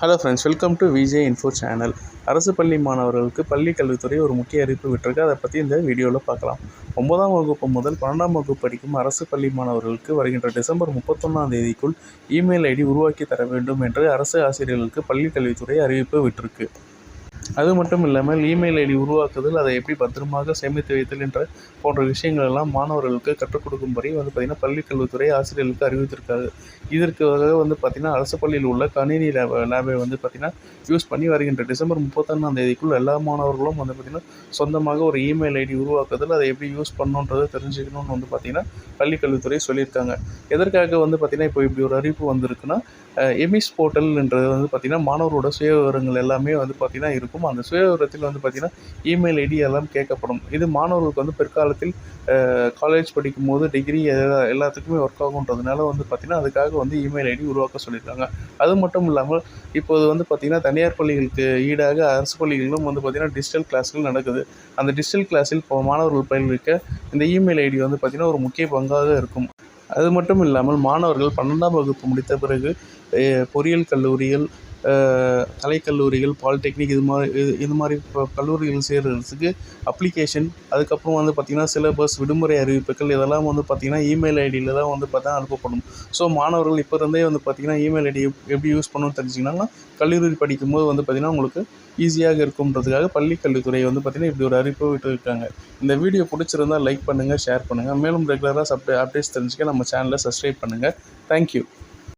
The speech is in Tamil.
Hello friends welcome to VJ info channel அரசு பள்ளி மாணவர்களுக்கு பள்ளி கல்வித்துறை ஒரு முக்கிய அறிவிப்பு விட்டுருக்கு. அதை பற்றி இந்த வீடியோவில் பார்க்கலாம். ஒன்பதாம் வகுப்பு முதல் பன்னெண்டாம் வகுப்பு படிக்கும் அரசு பள்ளி மாணவர்களுக்கு வருகின்ற டிசம்பர் முப்பத்தொன்னாம் தேதிக்குள் இமெயில் ஐடி உருவாக்கி தர வேண்டும் என்று அரசு ஆசிரியர்களுக்கு பள்ளி கல்வித்துறை அறிவிப்பு விட்டிருக்கு. அது மட்டும் இல்லாமல் இமெயில் ஐடி உருவாக்குதல் அதை எப்படி பத்திரமாக சேமித்து வைத்தல் என்ற போன்ற விஷயங்கள் எல்லாம் மாணவர்களுக்கு கற்றுக் கொடுக்கும்படி வந்து பார்த்திங்கன்னா பள்ளி கல்வித்துறை ஆசிரியர்களுக்கு அறிவித்திருக்காரு இதற்காக வந்து பார்த்திங்கன்னா அரசு பள்ளியில் உள்ள கணினி லேப் லேபை வந்து பார்த்திங்கன்னா யூஸ் பண்ணி வருகின்ற டிசம்பர் முப்பத்தொன்னாம் தேதிக்குள் எல்லா மாணவர்களும் வந்து பார்த்திங்கன்னா சொந்தமாக ஒரு இமெயில் ஐடி உருவாக்குதல் அதை எப்படி யூஸ் பண்ணணுன்றதை தெரிஞ்சுக்கணும்னு வந்து பார்த்திங்கன்னா பள்ளி கல்வித்துறை சொல்லியிருக்காங்க. எதற்காக வந்து பார்த்திங்கன்னா இப்போ இப்படி ஒரு அறிவிப்பு வந்திருக்குன்னா எமிஸ் போர்ட்டல்ன்றது வந்து பார்த்திங்கன்னா மாணவரோட சுய விவரங்கள் எல்லாமே வந்து பார்த்திங்கன்னா இருக்கும். அந்த சுய விவரத்தில் வந்து பார்த்திங்கன்னா இமெயில் ஐடி எல்லாம் கேட்கப்படும். இது மாணவர்களுக்கு வந்து பிற்காலத்தில் காலேஜ் படிக்கும்போது டிகிரி எல்லா எல்லாத்துக்குமே ஒர்க் ஆகுன்றதுனால வந்து பார்த்திங்கன்னா அதுக்காக வந்து இமெயில் ஐடி உருவாக்க சொல்லியிருக்காங்க. அது மட்டும் இல்லாமல் இப்போது வந்து பார்த்திங்கன்னா தனியார் பள்ளிகளுக்கு ஈடாக அரசு பள்ளிகளிலும் வந்து பார்த்திங்கன்னா டிஜிட்டல் கிளாஸ்கள் நடக்குது. அந்த டிஜிட்டல் கிளாஸில் இப்போ மாணவர்கள் பயில்விக்க இந்த இமெயில் ஐடி வந்து பார்த்திங்கன்னா ஒரு முக்கிய பங்காக இருக்கும். அது மட்டும் இல்லாமல் மாணவர்கள் பன்னெண்டாம் வகுப்பு முடித்த பிறகு பொறியியல் கல்லூரியில் கலைக்கல்லூரிகள் பாலிடெக்னிக் இது மாதிரி இது இது மாதிரி இப்போ கல்லூரிகள் சேர்கிறதுக்கு அப்ளிகேஷன் அதுக்கப்புறம் வந்து பார்த்திங்கன்னா சிலபஸ் விடுமுறை அறிவிப்புகள் இதெல்லாம் வந்து பார்த்திங்கன்னா இமெயில் ஐடியில் தான் வந்து பார்த்தா அனுப்பப்படும். ஸோ மாணவர்கள் இப்போ இருந்தே வந்து பார்த்திங்கன்னா இமெயில் ஐடி எப்படி யூஸ் பண்ணணும்னு தெரிஞ்சிங்கன்னா கல்லூரி படிக்கும்போது வந்து பார்த்திங்கன்னா உங்களுக்கு ஈஸியாக இருக்கும்ன்றதுக்காக பள்ளி கல்வித்துறை வந்து பார்த்திங்கன்னா இப்படி ஒரு அறிவிப்பு விட்டு இருக்காங்க இந்த வீடியோ பிடிச்சிருந்தா லைக் பண்ணுங்கள் ஷேர் பண்ணுங்கள் மேலும் ரெகுலராக அப்டே அப்டேட்ஸ் தெரிஞ்சுக்க நம்ம சேனலை சப்ஸ்கிரைப் பண்ணுங்கள் தேங்க்யூ